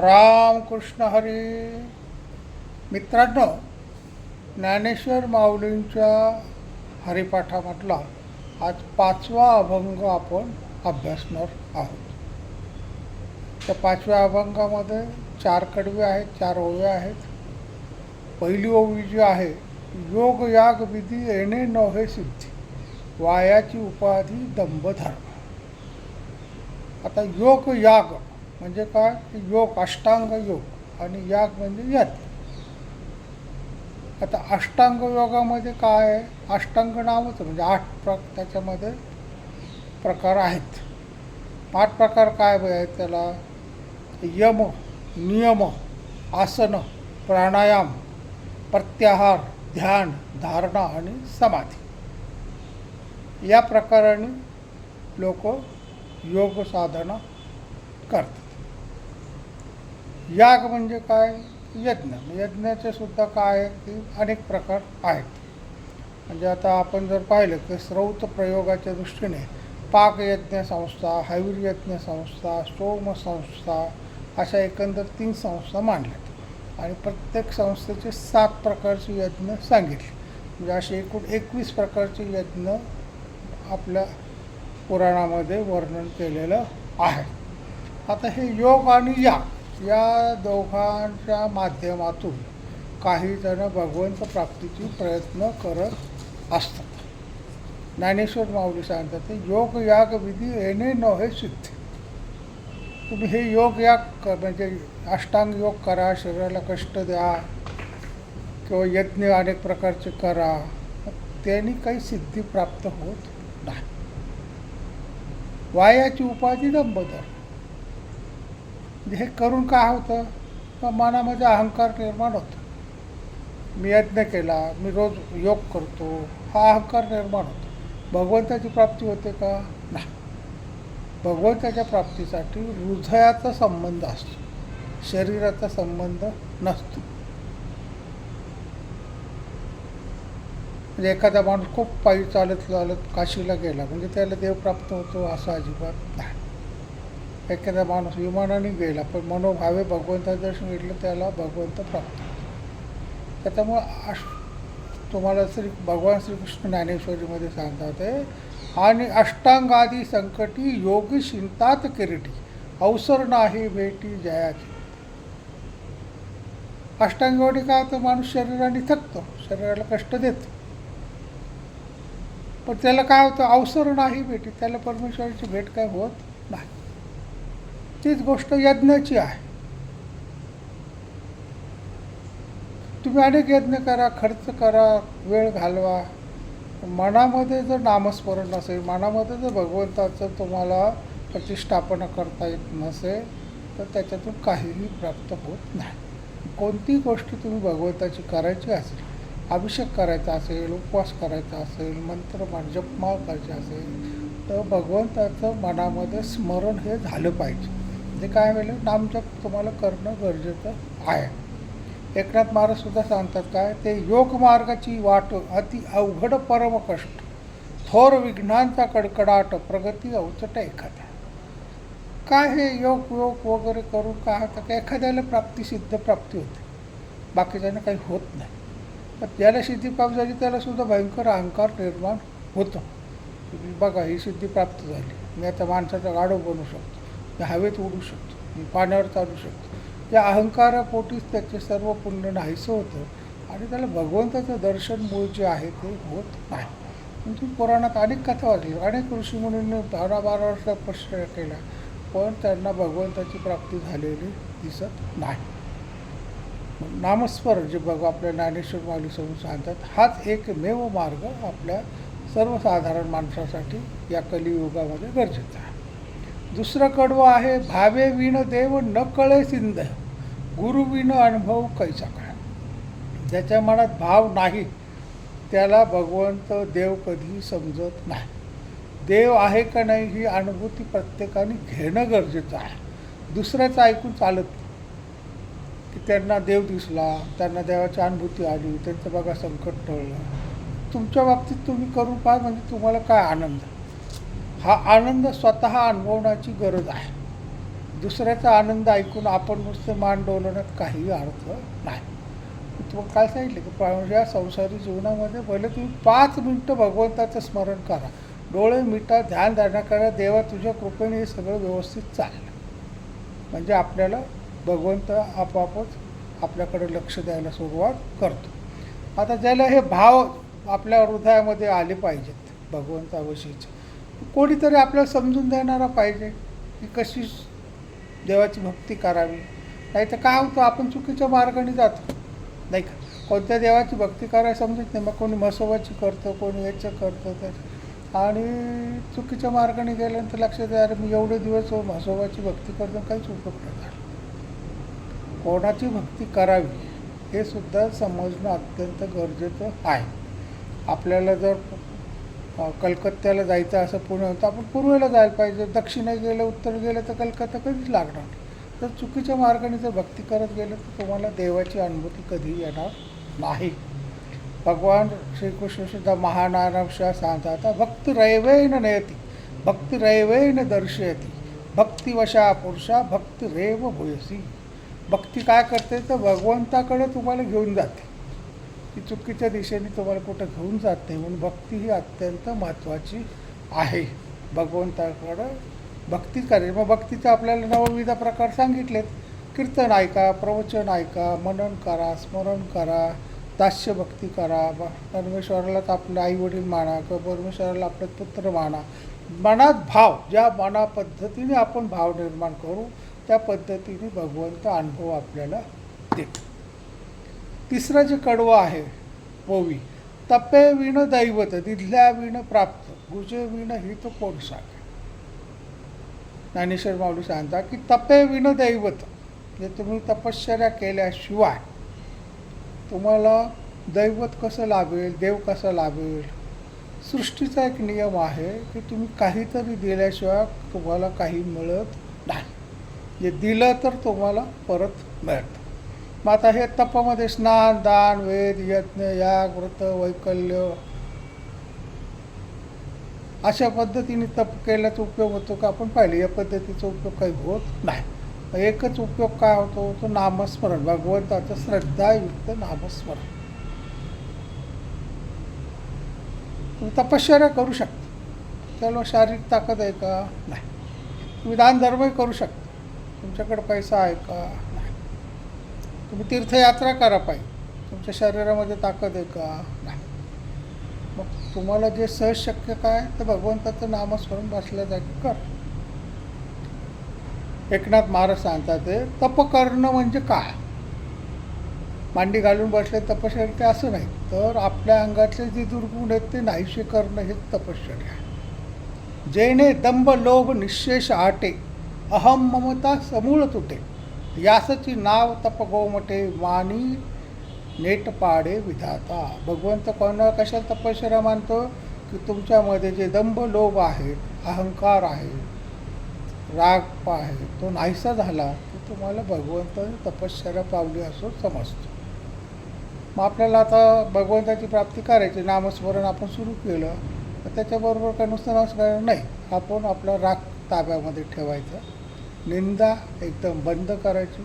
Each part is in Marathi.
रामकृष्ण हरी. मित्रांनो ज्ञानेश्वर माऊलींच्या हरिपाठामधला आज पाचवा अभंग आपण अभ्यासणार आहोत. त्या पाचव्या अभंगामध्ये चार कडवे आहेत चार ओव्या आहेत. पहिली ओवी जी आहे योग याग विधी येणे नव्हे सिद्धी वायाची उपाधी दंभधर्म. आता योग याग म्हणजे काय? योग अष्टांग योग. आणि याग म्हणजे यज्ञ आता अष्टांग योगामध्ये काय आहे? अष्टांग नावच म्हणजे आठ प्र त्याच्यामध्ये प्रकार आहेत. आठ प्रकार काय आहेत त्याला? यम नियम आसन प्राणायाम प्रत्याहार ध्यान धारणा आणि समाधी. या प्रकाराने लोक योग साधना करतात. याग म्हणजे काय? यज्ञ. यज्ञाचे सुद्धा काय की अनेक प्रकार आहेत. म्हणजे आता आपण जर पाहिलं की स्रौत प्रयोगाच्या दृष्टीने पाकयज्ञ संस्था हविर्यज्ञ संस्था सोम संस्था अशा एकंदर तीन संस्था मांडल्यात. आणि प्रत्येक संस्थेचे सात प्रकारचे यज्ञ सांगितले. म्हणजे असे एकूण एकवीस प्रकारचे यज्ञ आपल्या पुराणामध्ये वर्णन केलेलं आहे. आता हे योग आणि याग या दोघांच्या माध्यमातून काही जण भगवंत प्राप्तीची प्रयत्न करत असतात. ज्ञानेश्वर माऊली सांगतात ते योग याग विधी येणे हे सिद्धी. तुम्ही हे योग याग म्हणजे अष्टांग योग करा शरीराला कष्ट द्या किंवा यज्ञ अनेक प्रकारचे करा त्यांनी काही सिद्धी प्राप्त होत नाही. वायाची उपाधी दंबदर म्हणजे हे करून काय होतं? तर मनामध्ये अहंकार निर्माण होतो. मी यज्ञ केला मी रोज योग करतो हा अहंकार निर्माण होतो. भगवंताची प्राप्ती होते का? नाही. भगवंताच्या प्राप्तीसाठी हृदयाचा संबंध असतो. शरीराचा संबंध नसतो. म्हणजे एखादा माणूस खूप पायी चालत चालत काशीला गेला म्हणजे त्याला देव प्राप्त होतो असं अजिबात नाही. एखादा माणूस विमानाने गेला पण मनोभावे भगवंताचं दर्शन घेतलं त्याला भगवंत प्राप्त त्याच्यामुळं अश तुम्हाला श्री भगवान श्रीकृष्ण ज्ञानेश्वरीमध्ये सांगतात आहे आणि अष्टांगादी संकटी योगी शिंतात किरीटी अवसर नाही भेटी जयाची. अष्टांगवाडी काय होतं माणूस शरीराने थकतो शरीराला कष्ट देतो. पण त्याला काय होतं? अवसर नाही भेटी त्याला परमेश्वराची भेट काय होत नाही. तीच गोष्ट यज्ञाची आहे. तुम्ही अनेक यज्ञ करा खर्च करा वेळ घालवा. मनामध्ये जर नामस्मरण नसेल मनामध्ये जर भगवंताचं तुम्हाला प्रतिष्ठापना करता येत नसेल तर त्याच्यातून काहीही प्राप्त होत नाही. कोणतीही गोष्ट तुम्ही भगवंताची करायची असेल अभिषेक करायचा असेल उपवास करायचा असेल मंत्र जपमाळ करायची असेल तर भगवंताचं मनामध्ये स्मरण हे झालं पाहिजे. म्हणजे काय होईल नामजप तुम्हाला करणं गरजेचं आहे. एकनाथ महाराजसुद्धा सांगतात काय ते योग मार्गाची वाट अति अवघड परम कष्ट थोर विघ्नांचा कडकडाट प्रगती अवचट एखाद्या. काय हे योग योग वगैरे करून काय? होतं का एखाद्याला प्राप्ती सिद्ध प्राप्ती होते. बाकीच्यांना काही होत नाही. पण ज्याला सिद्धी प्राप्त झाली त्यालासुद्धा भयंकर अहंकार निर्माण होतो. बघा ही सिद्धी प्राप्त झाली. मी आता माणसाचा गाडो बनू शकतो. हवेत उडू शकतो म्हणजे पाण्यावर चालू शकतो. या अहंकारापोटीच त्याचे सर्व पुण्य नाहीसं होतं आणि त्याला भगवंताचं दर्शन मूळ जे आहे ते होत नाही. म्हणजे पुराणात अनेक कथा वाचली अनेक ऋषीमुनींनी बारा बारा वर्षात प्रश्न केला पण त्यांना भगवंताची प्राप्ती झालेली दिसत नाही. नामस्मरण जे बघ आपल्या ज्ञानेश्वर माऊली समोर सांगतात हाच एकमेव मार्ग आपल्या सर्वसाधारण माणसासाठी या कलियुगामध्ये गरजेचा आहे. दुसरं कडवं आहे भावे विण देव न कळे सिंध. गुरु विण अनुभव कैसा काय ज्याच्या मनात भाव नाही त्याला भगवंत देव कधीही समजत नाही. देव आहे का नाही ही अनुभूती प्रत्येकाने घेणं गरजेचं आहे. दुसऱ्याचं ऐकून चालत की त्यांना देव दिसला त्यांना देवाची अनुभूती आली त्यांचं बघा संकट टळलं. तुमच्या बाबतीत तुम्ही करून पहा म्हणजे तुम्हाला काय आनंद. हा आनंद स्वतः अनुभवण्याची गरज आहे. दुसऱ्याचा आनंद ऐकून आपण नुसतं मान डोलवण्यात काही अर्थ नाही. तुम्हाला काय सांगितलं की पा- संसारी जीवनामध्ये भले तुम्ही पाच मिनटं भगवंताचं स्मरण करा डोळे मिटा ध्यान धारणा करा देवा तुझ्या कृपेने हे सगळं व्यवस्थित चालेल. म्हणजे आपल्याला भगवंत आपोआपच आपल्याकडे लक्ष द्यायला सुरुवात करतो. आता ज्याला हे भाव आपल्या हृदयामध्ये आले पाहिजेत भगवंताविषयीचे कोणीतरी आपल्याला समजून देणारा पाहिजे की कशी देवाची भक्ती करावी. नाही तर काय होतं आपण चुकीच्या मार्गाने जातो. नाही का? कोणत्या देवाची भक्ती करायला समजत नाही मग कोणी म्हसोबाची करतं कोणी याचं करतं तर. आणि चुकीच्या मार्गाने गेल्यानंतर लक्षात अरे मी एवढे दिवस हो म्हसोबाची भक्ती करतो काहीच उपयोग नाही झाला. कोणाची भक्ती करावी हे सुद्धा समजणं अत्यंत गरजेचं आहे. आपल्याला जर कलकत्त्याला जायचं असं पुणे होतं. आपण पूर्वेला जायला पाहिजे. दक्षिणे गेलं उत्तर गेलं तर कलकत्ता कधीच लागणार नाही. तर चुकीच्या मार्गाने जर भक्ती करत गेलं तर तुम्हाला देवाची अनुभूती कधी येणार नाही. भगवान श्रीकृष्ण सुद्धा महानारामशा सांगतात भक्त रैवेन नयती भक्ती रैवेन दर्शयती भक्तिवशा पुरुषा भक्ती रेव भूयसी. भक्ती काय करते? तर भगवंताकडे तुम्हाला घेऊन जाते. ती चुकीच्या दिशेने तुम्हाला कुठं घेऊन जात नाही म्हणून भक्ती ही अत्यंत महत्त्वाची आहे. भगवंताकडं भक्ती करायची मग भक्तीचे आपल्याला नवविध प्रकार सांगितलेत. कीर्तन ऐका प्रवचन ऐका मनन करा स्मरण करा दास्य भक्ती करा. ब- परमेश्वरालाच आपलं आईवडील माना किंवा परमेश्वराला आपलं पुत्र माना. मनात भाव ज्या मना पद्धतीने आपण भाव निर्माण करू त्या पद्धतीने भगवंत अनुभव आपल्याला देतो. तिसरं जे कडवं आहे ओवी तपे विण दैवत दिधल्या विण प्राप्त गुजे विण ही तो कोण सांगे? ज्ञानेश्वर माऊली सांगता की तपे विण दैवत म्हणजे तुम्ही तपश्चर्या केल्याशिवाय तुम्हाला दैवत कसं लाभेल देव कसं लाभेल? सृष्टीचा एक नियम आहे की तुम्ही काहीतरी दिल्याशिवाय तुम्हाला काही मिळत नाही. जे दिलं तर तुम्हाला परत मिळतं. मग आता हे तपामध्ये स्नान दान वेद यज्ञ याग व्रत वैकल्य अशा पद्धतीने तप केल्याचा उपयोग होतो का? आपण पाहिले या पद्धतीचा उपयोग काही होत नाही. एकच उपयोग काय होतो? तो नामस्मरण. भगवंताचं श्रद्धायुक्त नामस्मरण. तुम्ही तपश्चर्या करू शकता. त्याला शारीरिक ताकद आहे का? नाही. तुम्ही दान धर्मही करू शकता. तुमच्याकडे पैसा आहे का? तुम्ही तीर्थयात्रा करा पाहिजे. तुमच्या शरीरामध्ये ताकद आहे का? नाही. मग तुम्हाला जे सहज शक्य काय तर भगवंताचं नामस्मरण बसल्या जागी कर. एकनाथ महाराज सांगतात ते तप करणं म्हणजे काय? मांडी घालून बसले तपश्चर्या ते असं नाही तर आपल्या अंगातले जे दुर्गुण आहेत ते नाहीशी करणं हे तपश्चर्या. आहे जेणे दंभ लोभ निशेष आटे अहम ममता समूळ तुटे. यासची नाव तप गोमटे वाणी नेट पाडे विधाता. भगवंत कोणाला कशाला तपश्चर्या मानतो? की तुमच्यामध्ये जे दंभ लोभ आहे अहंकार आहे राग आहे तो नाहीसा झाला की तुम्हाला भगवंत तपश्चर्या पावली असं समजतो. मग आपल्याला आता भगवंताची प्राप्ती करायची नामस्मरण आपण सुरू केलं तर त्याच्याबरोबर काय नुसतं नमस्कार नाही. आपण आपला राग ताब्यामध्ये ठेवायचा. निंदा एकदम बंद करायची.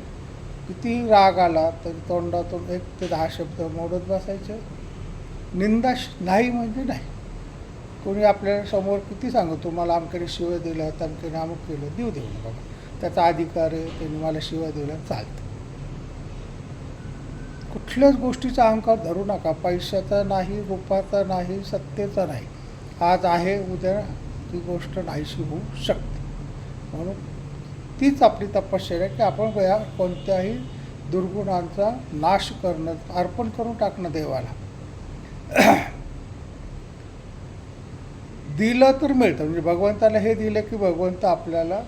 किती राग आला तरी तोंडातून एक ते दहा शब्द मोडत बसायचे. निंदा श- नाही म्हणजे नाही. कोणी आपल्यासमोर किती सांगू तुम्हाला आमकडे शिवाय दिल्या तमक्याने अमुक केलं देऊ देऊ नका त्याचा अधिकार आहे त्यांनी मला शिवाय दिल्या चालतं. कुठल्याच गोष्टीचा अहंकार धरू नका. पैशाचा नाही रूपाचा नाही सत्तेचा नाही. आज आहे उद्या ती गोष्ट नाहीशी होऊ शकते. म्हणून तीच आपली तपश्चर्या की आपण या कोणत्याही दुर्गुणांचा नाश करणं अर्पण करून टाकणं देवाला. दिलं तर मिळतं. म्हणजे भगवंताला हे दिलं की भगवंत आपल्याला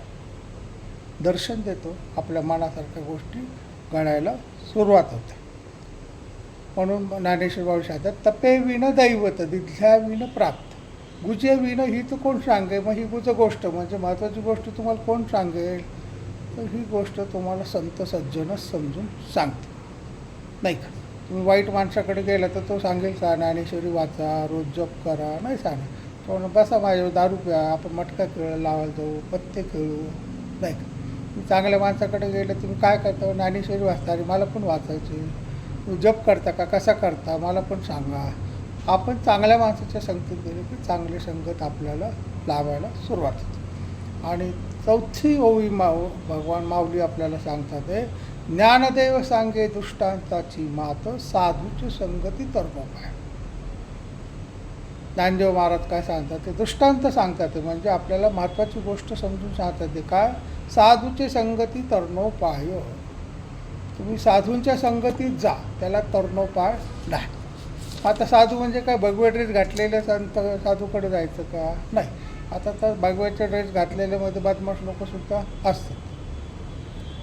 दर्शन देतो. आपल्या मनासारख्या गोष्टी गणायला सुरुवात होते. म्हणून ज्ञानेश्वर बाबू सांगतात तपे विण दैवत दिध्या विण प्राप्त. गुजे विणं ही तर कोण सांगेल? मग ही गुज गोष्ट म्हणजे महत्त्वाची गोष्ट तुम्हाला कोण सांगेल? तर ही गोष्ट तुम्हाला संत सज्जनच समजून सांगते नाही का? तुम्ही वाईट माणसाकडे गेला तर तो सांगेल का ज्ञानेश्वरी वाचा रोज जप करा. नाही सांगा तो बसा माझ्यावर दारू प्या आपण मटका खेळ लावायला जाऊ पत्ते खेळू. नाही का? तुम्ही चांगल्या माणसाकडे गेलं तुम्ही काय करता? ज्ञानेश्वरी वाचता. अरे मला पण वाचायची तुम्ही जप करता का? कसा करता? मला पण सांगा. आपण चांगल्या माणसाच्या संगतीत गेलो की चांगली संगत आपल्याला लावायला सुरुवात होते. आणि चौथी ओवी माव भगवान माऊली आपल्याला सांगतात आहे ज्ञानदेव सांगे दृष्टांताची मात साधूची संगती तर्मोपाय ज्ञानदेव महाराज काय सांगतात ते दृष्टांत सांगतात ते म्हणजे आपल्याला महत्त्वाची गोष्ट समजून सांगतात ते काय? साधूची संगती तरणोपाय तुम्ही साधूंच्या संगतीत जा त्याला तरणोपाय नाही. आता साधू म्हणजे काय भगवे ड्रेस घातलेले संत साधूकडे जायचं का? नाही. आता तर भगव्याचे ड्रेस घातलेल्यामध्ये बदमाश लोकसुद्धा असतात.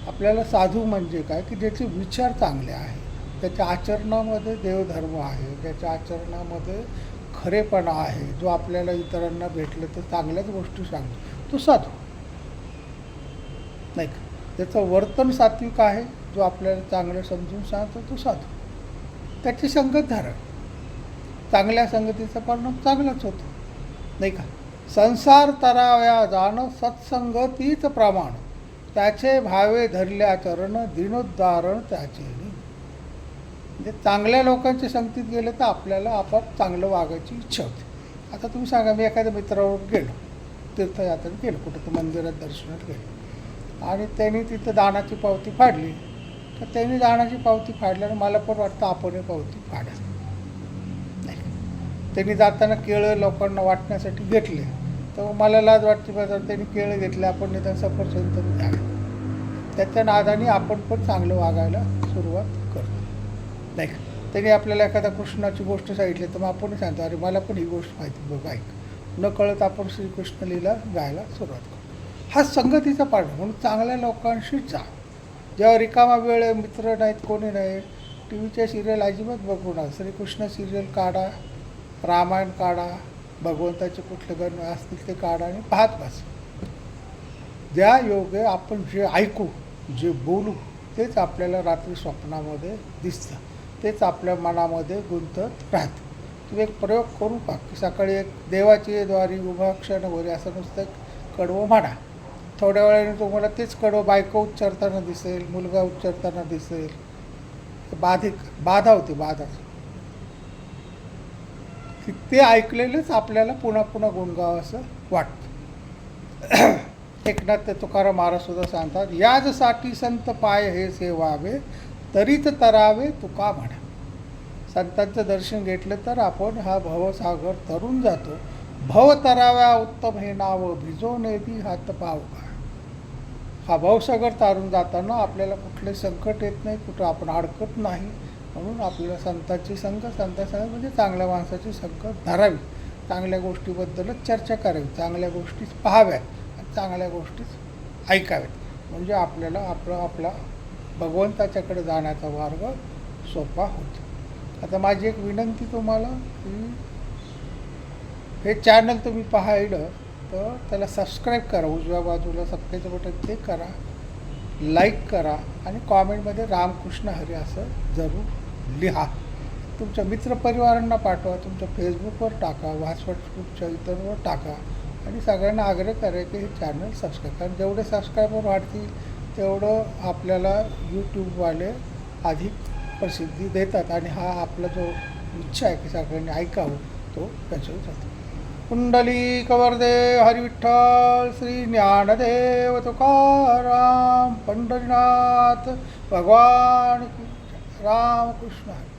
आपल्याला साधू म्हणजे काय? की ज्याचे विचार चांगले आहे त्याच्या आचरणामध्ये देवधर्म आहे. त्याच्या आचरणामध्ये खरेपणा आहे. जो आपल्याला इतरांना भेटलं तर चांगल्याच गोष्टी सांगतो. तो साधू. नाही का? त्याचं वर्तन सात्विक आहे. जो आपल्याला चांगलं समजून सांगतो तो साधू. त्याची संगत धारण चांगल्या संगतीचा परिणाम चांगलाच होतो. नाही का? संसार तराव्या जाणं सत्संगतीच प्रमाण. त्याचे भावे धरल्या चरण दिनोद्धारण त्याचे म्हणजे चांगल्या लोकांच्या संगतीत गेलं तर आपल्याला आपाप चांगलं वागायची इच्छा होते. आता तुम्ही सांगा मी एखाद्या मित्रावर गेलो तीर्थयात्रेत गेलो कुठं तर मंदिरात दर्शनात गेलो. आणि त्यांनी तिथं दानाची पावती फाडली. तर त्यांनी दानाची पावती फाडल्यानं मला पण वाटतं आपणही पावती फाडा त्यांनी जाताना केळं लोकांना वाटण्यासाठी घेतले. तर मला लाज वाटते बघा त्यांनी केळं घेतले आपण निदान सफरचंद तरी घ्यावे त्याच्या नादाने आपण पण चांगलं वागायला सुरुवात करतो. नाही का? त्यांनी आपल्याला एखाद्या कृष्णाची गोष्ट सांगितली तर मग आपण सांगतो अरे मला पण ही गोष्ट माहिती बघ ऐक. न कळत आपण श्रीकृष्ण लीला गायला सुरुवात करतो. हा संगतीचा पाठ म्हणून चांगल्या लोकांशी जा. जेव्हा रिकामा वेळ आहे मित्र नाहीत कोणी नाही टी व्हीच्या सिरियल अजिबात बघू नका. श्रीकृष्ण सिरियल काढा. रामायण काढा भगवंताचे कुठले गण असतील ते काढा आणि पाहत बस. ज्या योगे आपण जे ऐकू जे बोलू तेच आपल्याला रात्री स्वप्नामध्ये दिसतं. तेच आपल्या मनामध्ये गुंतत राहतं. तुम्ही एक प्रयोग करू का? की सकाळी एक देवाची द्वारी उभा क्षण वगैरे असं नुसतं कडवं म्हणा. थोड्या वेळाने तुम्हाला तेच कडवं बायको उच्चारताना दिसेल मुलगा उच्चारताना दिसेल. बाधिक बाधा होती बाधा. की ते ऐकलेलंच आपल्याला पुन्हा पुन्हा गुणगाव असं वाटतं. एकनाथ ते तुकाराम महाराजसुद्धा सांगतात याजसाठी संत पाय हे सेवावे तरीत तरावे तुका म्हणा. संतांचं दर्शन घेतलं तर आपण हा भवसागर तरून जातो. भव तराव्या उत्तम हे नाव भिजो नेदी हात पाव का? हा भवसागर तारून जाताना आपल्याला कुठले संकट येत नाही कुठं आपण अडकत नाही. म्हणून आपल्याला संतांची संघ संता संघ म्हणजे चांगल्या माणसाची संघ धरावी. चांगल्या गोष्टीबद्दलच चर्चा करावी. चांगल्या गोष्टीच पाहाव्यात आणि चांगल्या गोष्टीच ऐकाव्यात. म्हणजे आपल्याला आपलं आपला भगवंताच्याकडे जाण्याचा मार्ग सोपा होतो. आता माझी एक विनंती तुम्हाला की हे चॅनल तुम्ही पाहिलं तर त्याला सबस्क्राईब करा. उजव्या बाजूला सबस्क्राईबचं बटन ते करा. लाईक करा आणि कॉमेंटमध्ये रामकृष्ण हरी असं जरूर लिहा. तुमच्या मित्रपरिवारांना पाठवा तुमच्या फेसबुकवर टाका व्हॉट्सअपच्या इतरवर टाका. आणि सगळ्यांना आग्रह करा की हे चॅनल सबस्क्राईब कारण जेवढे सबस्क्रायबर वाढतील तेवढं आपल्याला यूट्यूबवाले अधिक प्रसिद्धी देतात. आणि हा आपला जो इच्छा आहे की सगळ्यांनी ऐकावं तो त्याच्यावर जातो. कुंडली कवरदेव हरिविठ्ठल श्री ज्ञानदेव तुकाराम पंढरीनाथ भगवान की जय. रामकृष्ण हरी